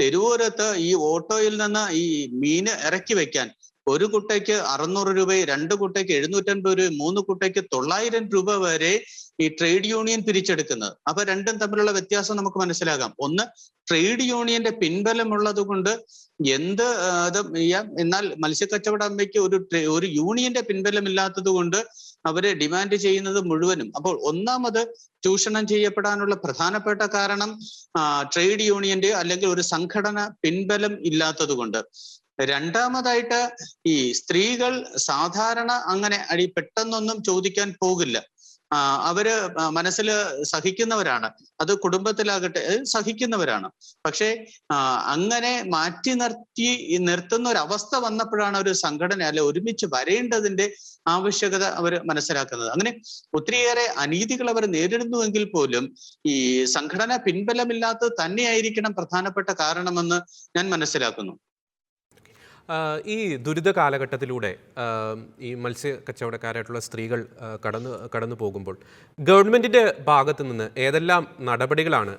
തെരുവോരത്ത് ഈ ഓട്ടോയിൽ നിന്ന് ഈ മീന് ഇറക്കി വെക്കാൻ ഒരു കുട്ടയ്ക്ക് അറുന്നൂറ് രൂപയും രണ്ട് കുട്ടയ്ക്ക് എഴുന്നൂറ്റൻപത് രൂപയും മൂന്ന് കുട്ടയ്ക്ക് തൊള്ളായിരം രൂപ വരെ ഈ ട്രേഡ് യൂണിയൻ പിരിച്ചെടുക്കുന്നത്. അപ്പൊ രണ്ടും തമ്മിലുള്ള വ്യത്യാസം നമുക്ക് മനസ്സിലാകാം ഒന്ന് ട്രേഡ് യൂണിയന്റെ പിൻബലമുള്ളത് കൊണ്ട് എന്ത് ഇത് ചെയ്യാം. എന്നാൽ മത്സ്യക്കച്ചവട അമ്മയ്ക്ക് ഒരു ഒരു യൂണിയന്റെ പിൻബലമില്ലാത്തത് കൊണ്ട് അവർ ഡിമാൻഡ് ചെയ്യുന്നത് മുഴുവനും. അപ്പോൾ ഒന്നാമത് ചൂഷണം ചെയ്യപ്പെടാനുള്ള പ്രധാനപ്പെട്ട കാരണം ട്രേഡ് യൂണിയന്റെ അല്ലെങ്കിൽ ഒരു സംഘടന പിൻബലം ഇല്ലാത്തത് കൊണ്ട്. രണ്ടാമതായിട്ട് ഈ സ്ത്രീകൾ സാധാരണ അങ്ങനെ അടി പെട്ടെന്നൊന്നും ചോദിക്കാൻ പോകില്ല. അവർ മനസ്സിൽ സഹിക്കുന്നവരാണ്. അത് കുടുംബത്തിലാകട്ടെ സഹിക്കുന്നവരാണ്. പക്ഷേ അങ്ങനെ മാറ്റി നിർത്തി നിർത്തുന്ന ഒരു അവസ്ഥ വന്നപ്പോഴാണ് ഒരു സംഘടന അല്ലെ ഒരുമിച്ച് വരേണ്ടതിന്റെ ആവശ്യകത അവർ മനസ്സിലാക്കുന്നത്. അങ്ങനെ ഒത്തിരിയേറെ അനീതികൾ അവർ നേരിടുന്നുവെങ്കിൽ പോലും ഈ സംഘടന പിൻബലമില്ലാത്തത് തന്നെയായിരിക്കണം പ്രധാനപ്പെട്ട കാരണമെന്ന് ഞാൻ മനസ്സിലാക്കുന്നു. ഈ ദുരിത കാലഘട്ടത്തിലൂടെ ഈ മത്സ്യ കച്ചവടക്കാരായിട്ടുള്ള സ്ത്രീകൾ കടന്നു കടന്നു പോകുമ്പോൾ ഗവൺമെന്റിന്റെ ഭാഗത്തു നിന്ന് ഏതെല്ലാം നടപടികളാണ്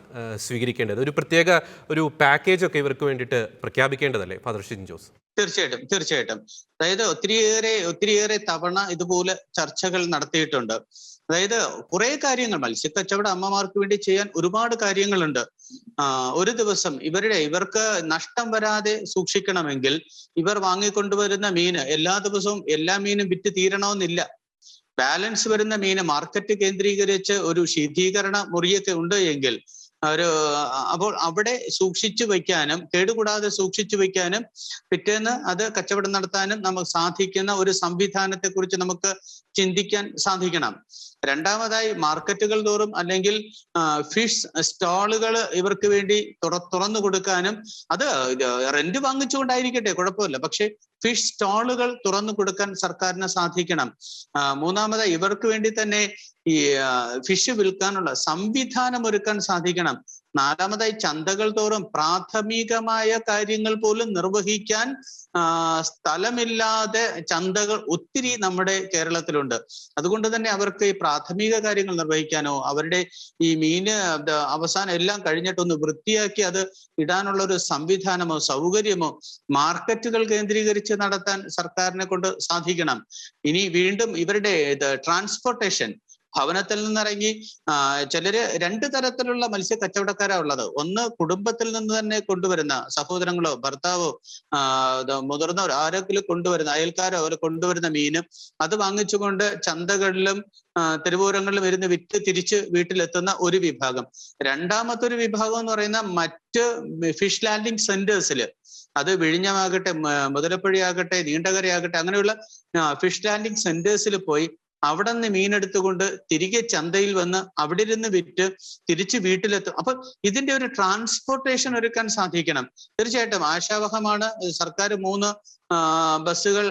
സ്വീകരിക്കേണ്ടത്? ഒരു പ്രത്യേക ഒരു പാക്കേജൊക്കെ ഇവർക്ക് വേണ്ടിയിട്ട് പ്രഖ്യാപിക്കേണ്ടതല്ലേ ഫാദർ ഷിൻ ജോസ്? തീർച്ചയായിട്ടും തീർച്ചയായിട്ടും. അതായത് ഒത്തിരിയേറെ ഒത്തിരിയേറെ തവണ ഇതുപോലെ ചർച്ചകൾ നടത്തിയിട്ടുണ്ട്. അതായത് കുറെ കാര്യങ്ങൾ മത്സ്യക്കച്ചവട അമ്മമാർക്ക് വേണ്ടി ചെയ്യാൻ ഒരുപാട് കാര്യങ്ങളുണ്ട്. ഒരു ദിവസം ഇവരുടെ ഇവർക്ക് നഷ്ടം വരാതെ സൂക്ഷിക്കണമെങ്കിൽ ഇവർ വാങ്ങിക്കൊണ്ടുവരുന്ന മീന് എല്ലാ ദിവസവും എല്ലാ മീനും വിറ്റ് തീരണമെന്നില്ല. ബാലൻസ് വരുന്ന മീന് മാർക്കറ്റ് കേന്ദ്രീകരിച്ച് ഒരു ശീതീകരണ മുറിയൊക്കെ ഉണ്ട് എങ്കിൽ ഒരു അപ്പോൾ അവിടെ സൂക്ഷിച്ചു വയ്ക്കാനും കേടുകൂടാതെ സൂക്ഷിച്ചു വയ്ക്കാനും പിറ്റേന്ന് അത് കച്ചവടം നടത്താനും നമുക്ക് സാധിക്കുന്ന ഒരു സംവിധാനത്തെ കുറിച്ച് നമുക്ക് ചിന്തിക്കാൻ സാധിക്കണം. രണ്ടാമതായി മാർക്കറ്റുകൾ തോറും അല്ലെങ്കിൽ ഫിഷ് സ്റ്റാളുകൾ ഇവർക്ക് വേണ്ടി തുറ തുറന്നു കൊടുക്കാനും അത് റെന്റ് വാങ്ങിച്ചുകൊണ്ടായിരിക്കട്ടെ കുഴപ്പമില്ല. പക്ഷെ ഫിഷ് സ്റ്റാളുകൾ തുറന്നു കൊടുക്കാൻ സർക്കാരിന് സാധിക്കണം. മൂന്നാമതായി ഇവർക്ക് വേണ്ടി തന്നെ ഈ ഫിഷ് വിൽക്കാനുള്ള സംവിധാനം ഒരുക്കാൻ സാധിക്കണം. നാലാമതായി ചന്തകൾ തോറും പ്രാഥമികമായ കാര്യങ്ങൾ പോലും നിർവഹിക്കാൻ സ്ഥലമില്ലാതെ ചന്തകൾ ഒത്തിരി നമ്മുടെ കേരളത്തിലുണ്ട്. അതുകൊണ്ട് തന്നെ അവർക്ക് ഈ പ്രാഥമിക കാര്യങ്ങൾ നിർവഹിക്കാനോ അവരുടെ ഈ മീന് അവസാനം എല്ലാം കഴിഞ്ഞിട്ടൊന്ന് വൃത്തിയാക്കി അത് ഇടാനുള്ള ഒരു സംവിധാനമോ സൗകര്യമോ മാർക്കറ്റുകൾ കേന്ദ്രീകരിച്ച് നടത്താൻ സർക്കാരിനെ കൊണ്ട് സാധിക്കണം. ഇനി വീണ്ടും ഇവരുടെ ട്രാൻസ്പോർട്ടേഷൻ ഭവനത്തിൽ നിന്നിറങ്ങി ചിലര് രണ്ട് തരത്തിലുള്ള മത്സ്യ കച്ചവടക്കാരാ ഉള്ളത്. ഒന്ന് കുടുംബത്തിൽ നിന്ന് തന്നെ കൊണ്ടുവരുന്ന സഹോദരങ്ങളോ ഭർത്താവോ മുതിർന്നവർ ആരെങ്കിലും കൊണ്ടുവരുന്ന അയൽക്കാരോ അവർ കൊണ്ടുവരുന്ന മീനും അത് വാങ്ങിച്ചുകൊണ്ട് ചന്തകളിലും തെരുവോരങ്ങളിലും ഇരുന്ന് വിറ്റ് തിരിച്ച് വീട്ടിലെത്തുന്ന ഒരു വിഭാഗം. രണ്ടാമത്തെ ഒരു വിഭാഗം എന്ന് പറയുന്ന മറ്റ് ഫിഷ് ലാൻഡിംഗ് സെന്റേഴ്സിൽ അത് വിഴിഞ്ഞമാകട്ടെ മുതലപ്പുഴയാകട്ടെ നീണ്ടകരയാകട്ടെ അങ്ങനെയുള്ള ഫിഷ് ലാൻഡിംഗ് സെന്റേഴ്സിൽ പോയി അവിടെ നിന്ന് മീനെടുത്തുകൊണ്ട് തിരികെ ചന്തയിൽ വന്ന് അവിടെ ഇരുന്ന് വിറ്റ് തിരിച്ച് വീട്ടിലെത്തും. അപ്പൊ ഇതിന്റെ ഒരു ട്രാൻസ്പോർട്ടേഷൻ ഒരുക്കാൻ സാധിക്കണം. തീർച്ചയായിട്ടും ആശാവഹമാണ് സർക്കാർ മൂന്ന് ബസ്സുകൾ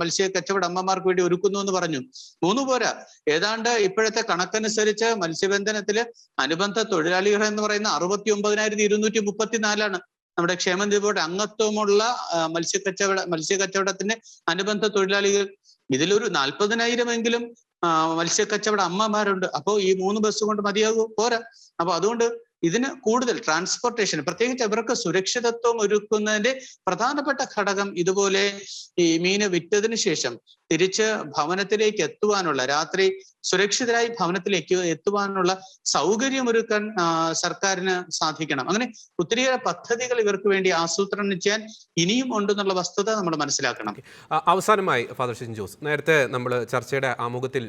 മത്സ്യ കച്ചവട അമ്മമാർക്ക് വേണ്ടി ഒരുക്കുന്നു എന്ന് പറഞ്ഞു. മൂന്ന് പോരാ. ഏതാണ്ട് ഇപ്പോഴത്തെ കണക്കനുസരിച്ച് മത്സ്യബന്ധനത്തിൽ അനുബന്ധ തൊഴിലാളികൾ എന്ന് പറയുന്ന അറുപത്തി ഒമ്പതിനായിരത്തി ഇരുന്നൂറ്റി മുപ്പത്തിനാലാണ് നമ്മുടെ ക്ഷേമനിധി ബോർഡ് അംഗത്വമുള്ള കച്ചവട മത്സ്യക്കച്ചവട മത്സ്യക്കച്ചവടത്തിന്റെ അനുബന്ധ തൊഴിലാളികൾ ഇതിലൊരു നാൽപ്പതിനായിരം എങ്കിലും ആ, മത്സ്യക്കച്ചവട അമ്മമാരുണ്ട്. അപ്പോൾ ഈ മൂന്ന് ബസ് കൊണ്ട് മതിയാകൂ പോരാ. അപ്പൊ അതുകൊണ്ട് ഇതിന് കൂടുതൽ ട്രാൻസ്പോർട്ടേഷൻ പ്രത്യേകിച്ച് അവർക്ക് സുരക്ഷിതത്വം ഒരുക്കുന്നതിന്റെ പ്രധാനപ്പെട്ട ഘടകം ഇതുപോലെ ഈ മീന് വിറ്റതിന് ശേഷം തിരിച്ച് ഭവനത്തിലേക്ക് എത്തുവാനുള്ള രാത്രി സുരക്ഷിതരായി ഭവനത്തിലേക്ക് എത്തുവാനുള്ള സൗകര്യമൊരുക്കാൻ സർക്കാരിന് സാധിക്കണം. അങ്ങനെ ഒത്തിരിയേറെ പദ്ധതികൾ ഇവർക്ക് വേണ്ടി ആസൂത്രണം ചെയ്യാൻ ഇനിയും ഉണ്ടെന്നുള്ള വസ്തുത നമ്മൾ മനസ്സിലാക്കണം. അവസാനമായി ഫാദർ ഷിൻ ജോസ് നേരത്തെ നമ്മൾ ചർച്ചയുടെ ആമുഖത്തിൽ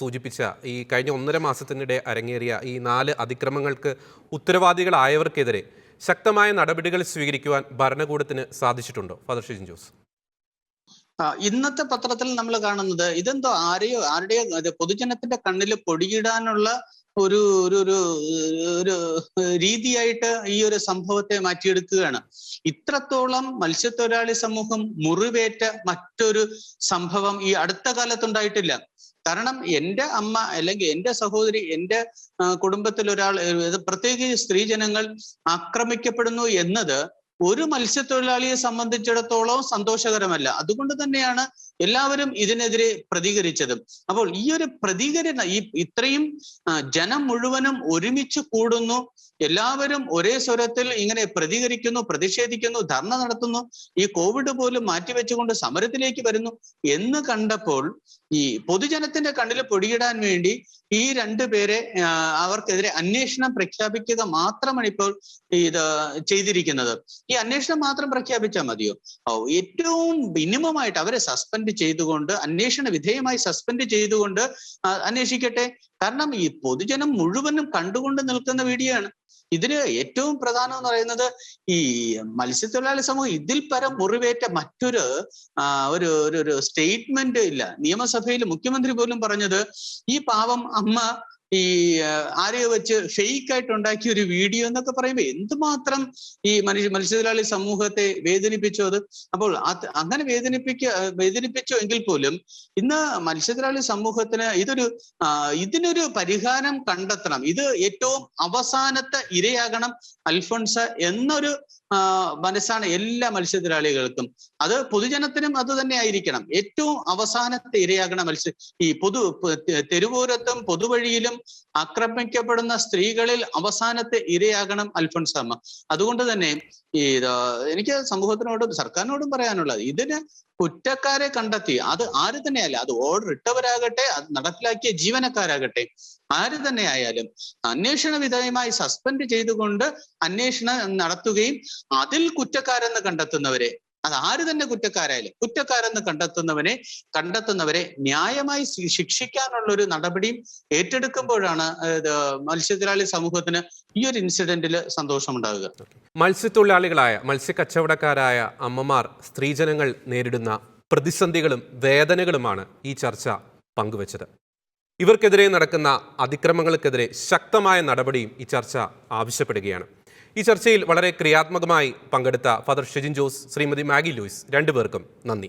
സൂചിപ്പിച്ച ഈ കഴിഞ്ഞ ഒന്നര മാസത്തിനിടെ അരങ്ങേറിയ ഈ നാല് അതിക്രമങ്ങൾക്ക് ഉത്തരവാദികളായവർക്കെതിരെ ശക്തമായ നടപടികൾ സ്വീകരിക്കുവാൻ ഭരണകൂടത്തിന് സാധിച്ചിട്ടുണ്ടോ ഫാദർ ഷിൻ ജോസ്? ഇന്നത്തെ പത്രത്തിൽ നമ്മൾ കാണുന്നത് ഇതെന്തോ ആരെയോ ആരുടെയോ പൊതുജനത്തിന്റെ കണ്ണിൽ പൊടിയിടാനുള്ള ഒരു ഒരു ഒരു ഒരു രീതിയായിട്ട് ഈ ഒരു സംഭവത്തെ മാറ്റിയെടുക്കുകയാണ്. ഇത്രത്തോളം മത്സ്യത്തൊഴിലാളി സമൂഹം മുറിവേറ്റ മറ്റൊരു സംഭവം ഈ അടുത്ത കാലത്തുണ്ടായിട്ടില്ല. കാരണം എന്റെ അമ്മ അല്ലെങ്കിൽ എന്റെ സഹോദരി എന്റെ കുടുംബത്തിൽ ഒരാൾ പ്രത്യേകിച്ച് സ്ത്രീജനങ്ങൾ ആക്രമിക്കപ്പെടുന്നു എന്നത് ഒരു മത്സ്യത്തൊഴിലാളിയെ സംബന്ധിച്ചിടത്തോളം സന്തോഷകരമല്ല. അതുകൊണ്ട് തന്നെയാണ് എല്ലാവരും ഇതിനെതിരെ പ്രതികരിച്ചതും. അപ്പോൾ ഈ ഒരു പ്രതികരണ ഈ ഇത്രയും ജനം മുഴുവനും ഒരുമിച്ച് കൂടുന്നു. എല്ലാവരും ഒരേ സ്വരത്തിൽ ഇങ്ങനെ പ്രതികരിക്കുന്നു പ്രതിഷേധിക്കുന്നു ധർണ നടത്തുന്നു. ഈ കോവിഡ് പോലും മാറ്റിവെച്ചുകൊണ്ട് സമരത്തിലേക്ക് വരുന്നു എന്ന് കണ്ടപ്പോൾ ഈ പൊതുജനത്തിന്റെ കണ്ണിൽ പൊടിയിടാൻ വേണ്ടി ഈ രണ്ടു പേരെ അവർക്കെതിരെ അന്വേഷണം പ്രഖ്യാപിക്കുക മാത്രമാണ് ഇപ്പോൾ ഇത് ചെയ്തിരിക്കുന്നത്. ഈ അന്വേഷണം മാത്രം പ്രഖ്യാപിച്ചാൽ മതിയോ? ഏറ്റവും മിനിമമായിട്ട് അവരെ സസ്പെൻഡ് ചെയ്തുകൊണ്ട് അന്വേഷണ വിധേയമായി സസ്പെൻഡ് ചെയ്തുകൊണ്ട് അന്വേഷിക്കട്ടെ? കാരണം ഈ പൊതുജനം മുഴുവനും കണ്ടുകൊണ്ട് നിൽക്കുന്ന വീഡിയോ ആണ്. ഇതിന് ഏറ്റവും പ്രധാനം എന്ന് പറയുന്നത് ഈ മത്സ്യത്തൊഴിലാളി സമൂഹം ഇതിൽ പരം മുറിവേറ്റ മറ്റൊരു ഒരു ഒരു സ്റ്റേറ്റ്മെന്റ് ഇല്ല. നിയമസഭയിൽ മുഖ്യമന്ത്രി പോലും പറഞ്ഞത് ഈ പാവം അമ്മ ഈ ആരെയോ വെച്ച് ഫേക്ക് ആയിട്ട് ഉണ്ടാക്കിയ ഒരു വീഡിയോ എന്നൊക്കെ പറയുമ്പോൾ എന്തുമാത്രം ഈ മനുഷ്യ മത്സ്യത്തൊഴിലാളി സമൂഹത്തെ വേദനിപ്പിച്ചു അത്? അപ്പോൾ അങ്ങനെ വേദനിപ്പിക്ക വേദനിപ്പിച്ചു എങ്കിൽ പോലും ഇന്ന് മത്സ്യത്തൊഴിലാളി സമൂഹത്തിന് ഇതൊരു ഇതിനൊരു പരിഹാരം കണ്ടെത്തണം. ഇത് ഏറ്റവും അവസാനത്തെ ഇരയാകണം അൽഫോൺസ എന്നൊരു മനസ്സാണ് എല്ലാ മത്സ്യത്തൊഴിലാളികൾക്കും. അത് പൊതുജനത്തിനും അത് തന്നെ ആയിരിക്കണം. ഏറ്റവും അവസാനത്തെ ഇരയാകണ മത്സ്യ ഈ പൊതു തെരുവൂരത്തും പൊതുവഴിയിലും ആക്രമിക്കപ്പെടുന്ന സ്ത്രീകളിൽ അവസാനത്തെ ഇരയാകണം അൽഫോൻസാമ്മ അതുകൊണ്ട് തന്നെ ഈ എനിക്ക് സമൂഹത്തിനോടും സർക്കാരിനോടും പറയാനുള്ളത് ഇതിന് കുറ്റക്കാരെ കണ്ടെത്തി. അത് ആര് തന്നെയല്ല അത് ഓർഡർ ഇട്ടവരാകട്ടെ അത് നടപ്പിലാക്കിയ ജീവനക്കാരാകട്ടെ ആര് തന്നെ ആയാലും അന്വേഷണ വിധേയമായി സസ്പെൻഡ് ചെയ്തുകൊണ്ട് അന്വേഷണം നടത്തുകയും അതിൽ കുറ്റക്കാരെന്ന് കണ്ടെത്തുന്നവരെ അത് ആര് തന്നെ കുറ്റക്കാരായാലും കുറ്റക്കാരെന്ന് കണ്ടെത്തുന്നവനെ കണ്ടെത്തുന്നവരെ ന്യായമായി ശിക്ഷിക്കാനുള്ള ഒരു നടപടിയും ഏറ്റെടുക്കുമ്പോഴാണ് മത്സ്യത്തൊഴിലാളി സമൂഹത്തിന് ഈ ഒരു ഇൻസിഡന്റിൽ സന്തോഷമുണ്ടാകുക. മത്സ്യത്തൊഴിലാളികളായ മത്സ്യക്കച്ചവടക്കാരായ അമ്മമാർ സ്ത്രീജനങ്ങൾ നേരിടുന്ന പ്രതിസന്ധികളും വേദനകളുമാണ് ഈ ചർച്ച പങ്കുവച്ചത്. ഇവർക്കെതിരെ നടക്കുന്ന അതിക്രമങ്ങൾക്കെതിരെ ശക്തമായ നടപടിയും ഈ ചർച്ച ആവശ്യപ്പെടുകയാണ്. ഈ ചർച്ചയിൽ വളരെ ക്രിയാത്മകമായി പങ്കെടുത്ത father Shejin Jose Shrimati Maggie Louis രണ്ടുപേർക്കും നന്ദി.